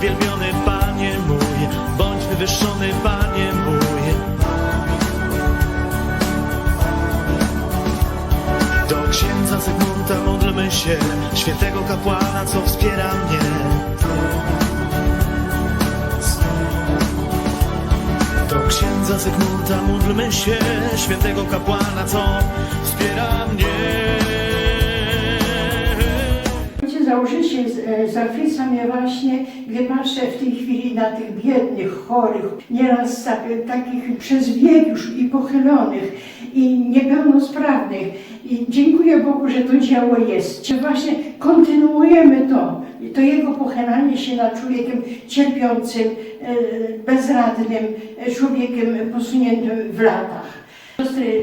Uwielbiony Panie mój, bądź wywyższony Panie mój. Do księdza Zygmunta módlmy się, świętego kapłana, co wspiera mnie. Do księdza Zygmunta módlmy się, świętego kapłana, co Ojciec założyciel e, zachwyca mnie właśnie, gdy patrzę w tej chwili na tych biednych, chorych, nieraz tak, takich przez wiek już i pochylonych i niepełnosprawnych. I dziękuję Bogu, że to dzieło jest. Że właśnie kontynuujemy to. To Jego pochylanie się nad człowiekiem cierpiącym, e, bezradnym, e, człowiekiem posuniętym w latach. Siostry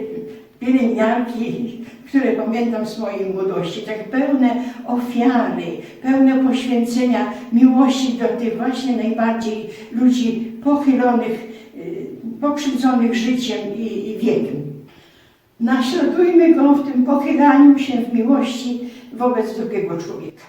pielęgniarki, które pamiętam z mojej młodości, tak pełne ofiary, pełne poświęcenia, miłości do tych właśnie najbardziej ludzi pochylonych, y, pokrzywdzonych życiem i, i wiekiem. Naśladujmy go w tym pochylaniu się w miłości wobec drugiego człowieka.